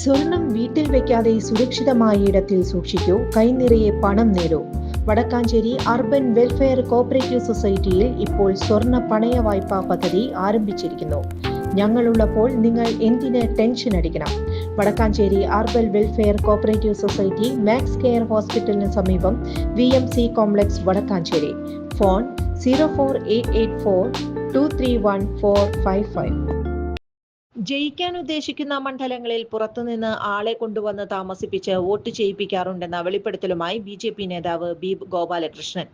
സ്വർണം വീട്ടിൽ വെക്കാതെ സുരക്ഷിതമായ ഇടത്തിൽ സൂക്ഷിക്കൂ. കൈനിറയെ പണം നേടൂ വടക്കാഞ്ചേരി അർബൻ വെൽഫെയർ കോപ്പറേറ്റീവ് സൊസൈറ്റിയിൽ ഇപ്പോൾ സ്വർണ പണയ വായ്പാ പദ്ധതി ആരംഭിച്ചിരിക്കുന്നു. ഞങ്ങളുള്ളപ്പോൾ നിങ്ങൾ എന്തിന് ടെൻഷൻ അടിക്കണം? Vadakkanchery urban welfare cooperative society max care ഹോസ്പിറ്റലിന് സമീപം V M C complex Vadakkanchery. Phone zero four eight eight four two three one four five five. ജയിക്കാൻ ഉദ്ദേശിക്കുന്ന മണ്ഡലങ്ങളിൽ പുറത്തുനിന്ന് ആളെ കൊണ്ടുവന്ന് താമസിപ്പിച്ച് വോട്ട് ചെയ്യിപ്പിക്കാറുണ്ടെന്ന വെളിപ്പെടുത്തലുമായി ബി ജെ പി നേതാവ് ബി ഗോപാലകൃഷ്ണൻ.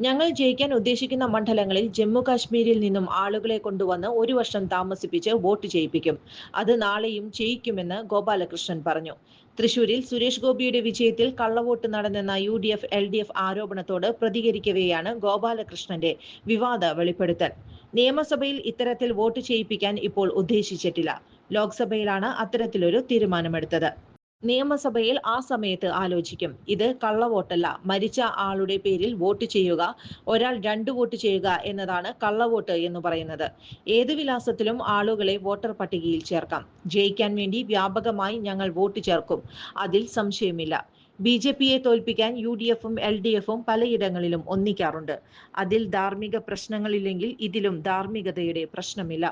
ഞങ്ങൾ ജയിക്കാൻ ഉദ്ദേശിക്കുന്ന മണ്ഡലങ്ങളിൽ ജമ്മു കാശ്മീരിൽ നിന്നും ആളുകളെ കൊണ്ടുവന്ന് ഒരു വർഷം താമസിപ്പിച്ച് വോട്ട് ചെയ്യിപ്പിക്കും. അത് നാളെയും ചെയ്യിക്കുമെന്ന് ഗോപാലകൃഷ്ണൻ പറഞ്ഞു. തൃശൂരിൽ സുരേഷ് ഗോപിയുടെ വിജയത്തിൽ കള്ളവോട്ട് നടന്നെന്ന U D F L D F ആരോപണത്തോട് പ്രതികരിക്കവെയാണ് ഗോപാലകൃഷ്ണന്റെ വിവാദ വെളിപ്പെടുത്തൽ. നിയമസഭയിൽ ഇത്തരത്തിൽ വോട്ട് ചെയ്യിപ്പിക്കാൻ ഇപ്പോൾ ഉദ്ദേശിച്ചിട്ടില്ല. ലോക്സഭയിലാണ് അത്തരത്തിലൊരു തീരുമാനമെടുത്തത്. നിയമസഭയിൽ ആ സമയത്ത് ആലോചിക്കും. ഇത് കള്ളവോട്ടല്ല. മരിച്ച ആളുടെ പേരിൽ വോട്ട് ചെയ്യുക ഒരാൾ രണ്ട് വോട്ട് ചെയ്യുക എന്നതാണ് കള്ളവോട്ട് എന്ന് പറയുന്നത്. ഏത് വിലാസത്തിലും ആളുകളെ വോട്ടർ പട്ടികയിൽ ചേർക്കാം. ജയിക്കാൻ വേണ്ടി വ്യാപകമായി ഞങ്ങൾ വോട്ട് ചേർക്കും. അതിൽ സംശയമില്ല. ബി ജെ പിയെ തോൽപ്പിക്കാൻ യു ഡി എഫും എൽ ഡി എഫും പലയിടങ്ങളിലും ഒന്നിക്കാറുണ്ട്. അതിൽ ധാർമ്മിക പ്രശ്നങ്ങളില്ലെങ്കിൽ ഇതിലും ധാർമ്മികതയുടെ പ്രശ്നമില്ല.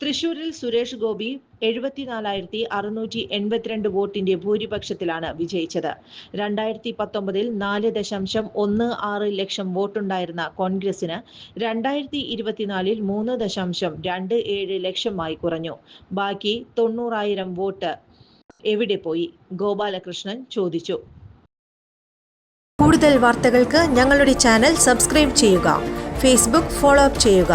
തൃശൂരിൽ സുരേഷ് ഗോപി എഴുപത്തിനാലായിരത്തി അറുന്നൂറ്റി എൺപത്തിരണ്ട് വോട്ടിന്റെ ഭൂരിപക്ഷത്തിലാണ് വിജയിച്ചത്. രണ്ടായിരത്തി പത്തൊമ്പതിൽ നാല് ദശാംശം ഒന്ന് ആറ് ലക്ഷം വോട്ടുണ്ടായിരുന്ന കോൺഗ്രസിന് രണ്ടായിരത്തി ഇരുപത്തിനാലിൽ മൂന്ന് ദശാംശം രണ്ട് ഏഴ് ലക്ഷമായി കുറഞ്ഞു. ബാക്കി തൊണ്ണൂറായിരം വോട്ട് എവിടെ പോയി? ഗോപാലകൃഷ്ണൻ ചോദിച്ചു. കൂടുതൽ വാർത്തകൾക്ക് ഞങ്ങളുടെ ചാനൽ സബ്സ്ക്രൈബ് ചെയ്യുക ഫേസ്ബുക്ക് ഫോളോ അപ്പ് ചെയ്യുക.